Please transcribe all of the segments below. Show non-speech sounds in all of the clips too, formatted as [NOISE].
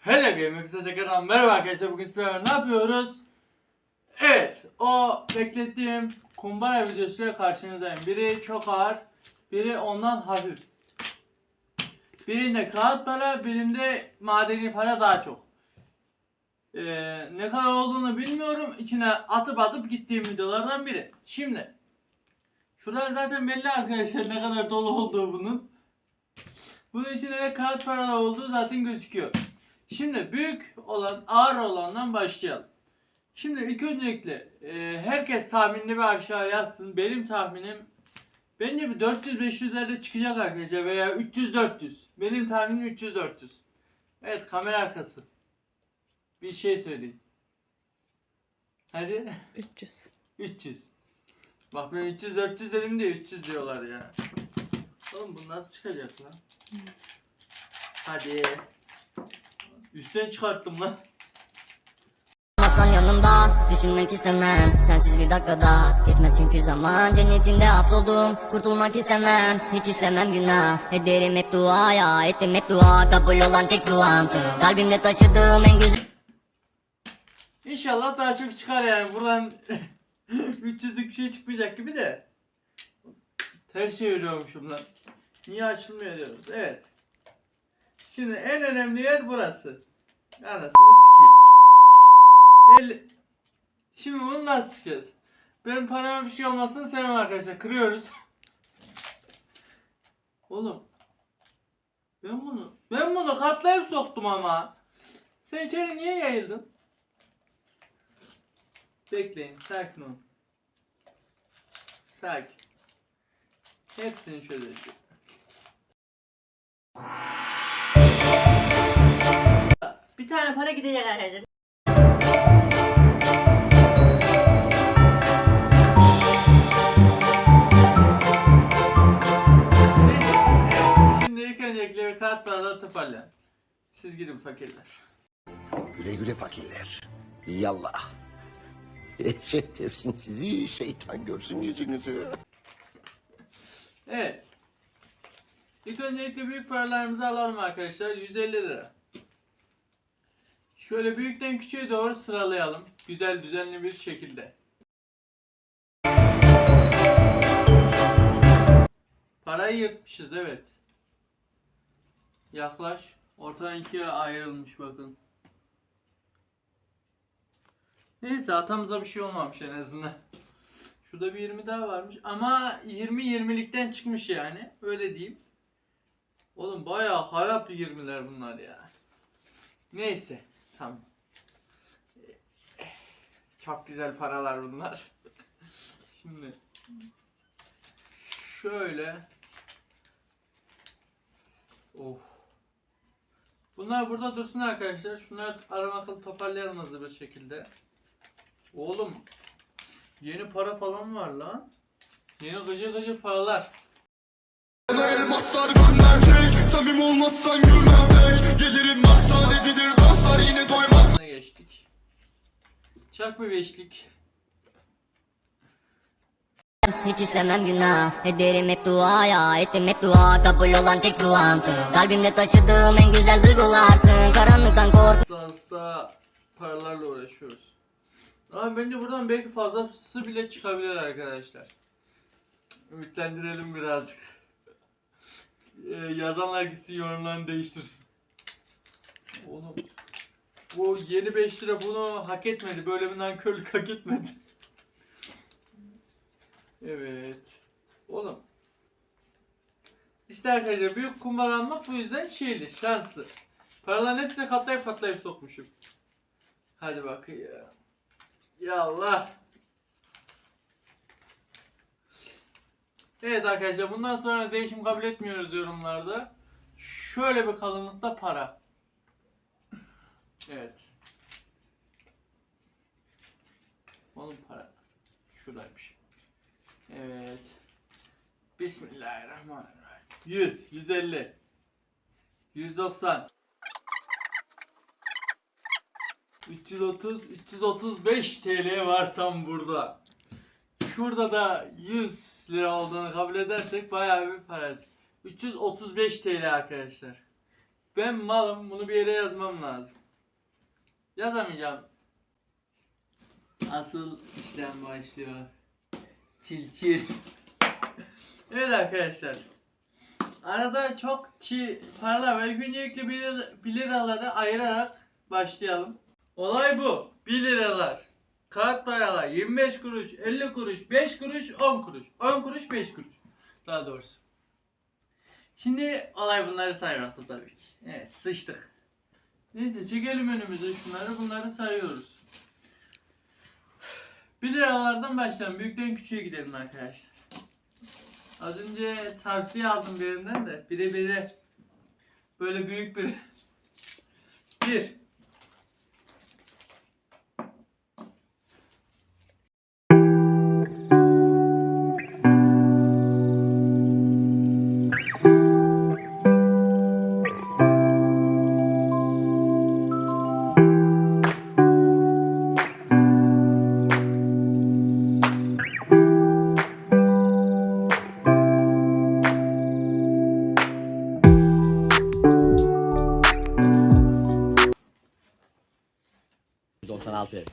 Hello Gaming size tekrardan merhaba arkadaşlar bugün sizlerle ne yapıyoruz? Evet o beklettiğim kumbara videosuyla karşınızdayım. Biri çok ağır, biri ondan hafif. Birinde kağıt para, birinde madeni para daha çok. Ee, ne kadar olduğunu bilmiyorum. İçine atıp atıp gittiğim videolardan biri. Şimdi Şuralar zaten belli arkadaşlar ne kadar dolu olduğu bunun. Bunun içinde de kağıt paralar olduğu zaten gözüküyor. Şimdi büyük olan ağır olandan başlayalım. Şimdi ilk öncelikle e, herkes tahminini bir aşağı yazsın. Benim tahminim bence bir 400-500'lerde çıkacak arkadaşlar veya 300-400. Benim tahminim 300-400. Evet kamera arkası. Bir şey söyleyin. Hadi. 300. 300. Bak ben 300 400 dedim de 300 diyorlar ya. Oğlum bu nasıl çıkacak lan? Hadi. Üstten çıkarttım lan. Olmasan yanımda düşünmek istemem Sensiz bir dakikada geçmez çünkü zaman Cennetinde hapsoldum kurtulmak istemem Hiç işlemem günah ederim hep duaya Ettim hep dua kabul olan tek duamsın Kalbimde taşıdığım en güzel İnşallah daha çok çıkar yani buradan [LAUGHS] 300'lük bir şey çıkmayacak gibi de. Ters çeviriyormuşum lan. Niye açılmıyor diyoruz. Evet. Şimdi en önemli yer burası. Anasını sikeyim. El... Şimdi bunu nasıl çıkacağız? Ben parama bir şey olmasını sevmem arkadaşlar. Kırıyoruz. [LAUGHS] Oğlum. Ben bunu ben bunu katlayıp soktum ama. Sen içeri niye yayıldın? Bekleyin, sakin olun. Sakin. Hepsini çözeceğim. Para gidecek arkadaşlar. Şimdi ilk öncelikle bir kağıt paraları toparlayalım. Siz gidin fakirler. Güle güle fakirler. Yallah. [LAUGHS] Eşek tefsin sizi, şeytan görsün yüzünüzü. Evet. İlk öncelikle büyük paralarımızı alalım arkadaşlar. 150 lira. Şöyle büyükten küçüğe doğru sıralayalım. Güzel düzenli bir şekilde. Parayı yırtmışız evet. Yaklaş. Ortadan ikiye ayrılmış bakın. Neyse atamıza bir şey olmamış en azından. Şurada bir 20 daha varmış ama 20 20'likten çıkmış yani öyle diyeyim. Oğlum bayağı harap 20'ler bunlar ya. Neyse tamam. Çok güzel paralar bunlar. Şimdi şöyle Oh. Bunlar burada dursun arkadaşlar. Şunları adam akıllı toparlayalım hızlı bir şekilde. Oğlum yeni para falan var lan. Yeni gıcı gıcı paralar. Elmaslar gönderecek Samim olmazsan gülmem pek Gelirim maslar edilir danslar yine doymaz geçtik? Çak bir beşlik. Hiç işlemem günah ederim hep duaya Ettim hep dua kabul olan tek duamsın Kalbimde taşıdığım en güzel duygularsın Karanlıktan kork hasta paralarla uğraşıyoruz. Ama bence buradan belki fazlası bile çıkabilir arkadaşlar. Ümitlendirelim birazcık. Ee, yazanlar gitsin yorumlarını değiştirsin. Oğlum bu yeni 5 lira bunu hak etmedi. Böyle bir nankörlük hak etmedi. Evet. Oğlum. İşte arkadaşlar büyük kumbar almak bu yüzden şeyli, şanslı. Paraların hepsine katlayıp katlayıp sokmuşum. Hadi bakayım. Ya Allah. Evet arkadaşlar bundan sonra değişim kabul etmiyoruz yorumlarda. Şöyle bir kalınlıkta para. Evet. Oğlum para. Şuradaymış. Evet. Bismillahirrahmanirrahim. 100, 150, 190, 330, 335 TL var tam burada. Şurada da 100 lira olduğunu kabul edersek bayağı bir para. 335 TL arkadaşlar. Ben malım bunu bir yere yazmam lazım. Yazamayacağım. Asıl işlem başlıyor. Çil çil. [LAUGHS] evet arkadaşlar. Arada çok çi paralar var. Öncelikle 1 liraları ayırarak başlayalım. Olay bu. 1 liralar. Kağıt paralar 25 kuruş, 50 kuruş, 5 kuruş, 10 kuruş. 10 kuruş, 5 kuruş. Daha doğrusu. Şimdi olay bunları saymakta tabii ki. Evet sıçtık. Neyse çekelim önümüze şunları. Bunları sayıyoruz. 1 liralardan başlayalım. Büyükten küçüğe gidelim arkadaşlar. Az önce tavsiye aldım birinden de. Bire bire. Böyle büyük bir. [LAUGHS] 1.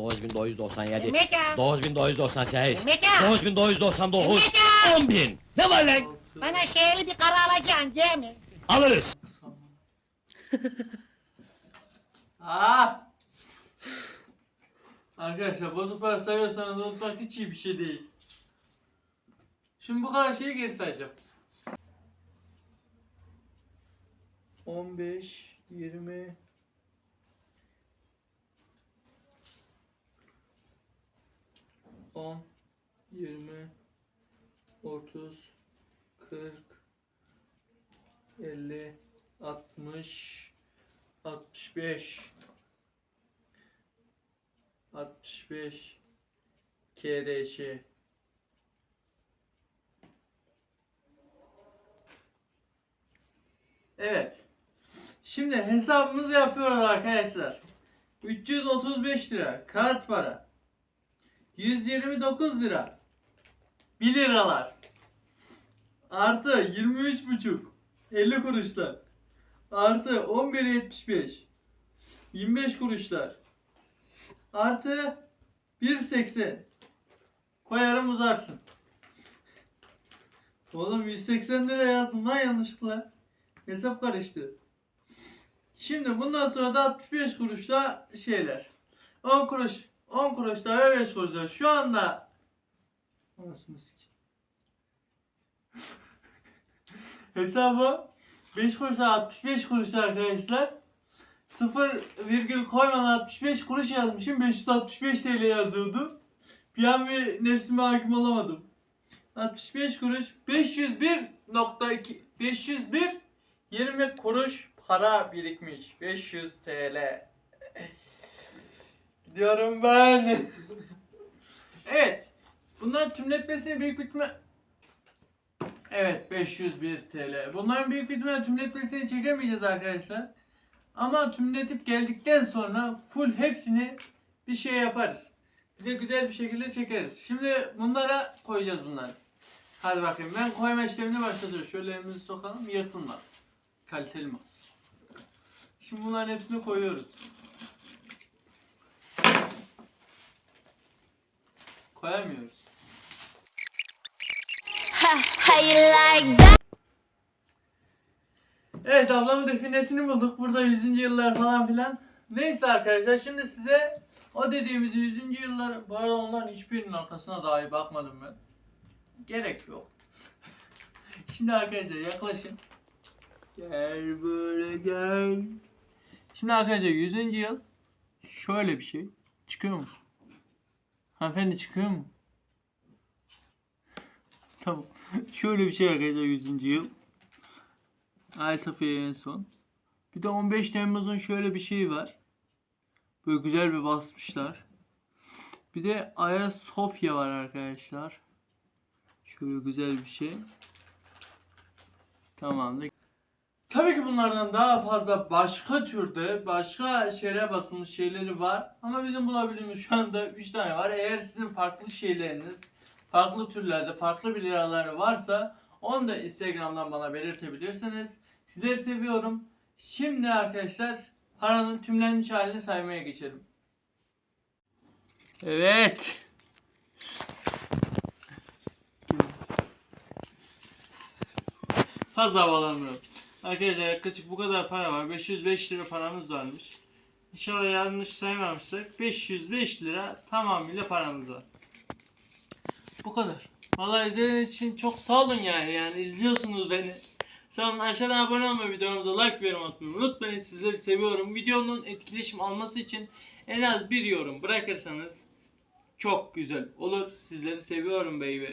9997 Mega. 9998 Mega. 9999 10000 Ne var lan? Bana şeyli bir kara alacaksın değil mi? Alırız. Aa! Arkadaşlar bozuk para seviyorsanız unutmak hiç iyi bir şey değil. Şimdi bu kadar şeyi geri sayacağım. 15, 20, On, yirmi, otuz, kırk, elli, altmış, 65 65 KRŞ Evet. Şimdi hesabımızı yapıyoruz arkadaşlar. 335 lira kağıt para. 129 lira. 1 liralar. Artı 23,5 50 kuruşlar. Artı 11.75 25 kuruşlar. Artı 1.80 Koyarım uzarsın. Oğlum 180 lira yazdım lan yanlışlıkla. Hesap karıştı. Şimdi bundan sonra da 65 kuruşla şeyler. 10 kuruş. 10 kuruşlar ve 5 kuruşlar. Şu anda Anasını sikeyim. [LAUGHS] Hesabı 5 kuruşa 65 kuruş arkadaşlar. 0 virgül koymadan 65 kuruş yazmışım. 565 TL yazıyordu. Bir an bir nefsime hakim olamadım. 65 kuruş 501.2 501 20 kuruş para birikmiş. 500 TL. Diyorum ben. evet. Bunların tümletmesini büyük bitme Evet 501 TL. Bunların büyük ihtimalle tümletmesini çekemeyeceğiz arkadaşlar. Ama tümletip geldikten sonra full hepsini bir şey yaparız. Bize güzel bir şekilde çekeriz. Şimdi bunlara koyacağız bunları. Hadi bakayım ben koyma işlemine başlayacağız. Şöyle elimizi sokalım yırtınlar. Kaliteli mi? Şimdi bunların hepsini koyuyoruz. Koyamıyoruz. Evet ablamın definesini bulduk. Burada 100. yıllar falan filan. Neyse arkadaşlar şimdi size o dediğimiz 100. yıllar bu arada onların hiçbirinin arkasına dahi bakmadım ben. Gerek yok. [LAUGHS] şimdi arkadaşlar yaklaşın. Gel buraya gel. Şimdi arkadaşlar 100. yıl şöyle bir şey. Çıkıyor mu? Hanımefendi çıkıyor mu? tamam. [LAUGHS] şöyle bir şey arkadaşlar 100. yıl. Ayasofya en son. Bir de 15 Temmuz'un şöyle bir şeyi var. Böyle güzel bir basmışlar. Bir de Ayasofya var arkadaşlar. Şöyle güzel bir şey. Tamamdır. Tabii ki bunlardan daha fazla başka türde, başka şeylere basılmış şeyleri var. Ama bizim bulabildiğimiz şu anda 3 tane var. Eğer sizin farklı şeyleriniz, farklı türlerde, farklı bir liraları varsa onu da Instagram'dan bana belirtebilirsiniz. Sizleri seviyorum. Şimdi arkadaşlar paranın tümlenmiş halini saymaya geçelim. Evet. Fazla havalanmıyorum. Arkadaşlar yaklaşık bu kadar para var. 505 lira paramız varmış. İnşallah yanlış saymamışsak 505 lira tamamıyla paramız var. Bu kadar. Vallahi izlediğiniz için çok sağ olun yani. Yani izliyorsunuz beni. Sağ olun. Aşağıdan abone olmayı, videomuza like ve yorum atmayı unutmayın. Sizleri seviyorum. Videonun etkileşim alması için en az bir yorum bırakırsanız çok güzel olur. Sizleri seviyorum baby.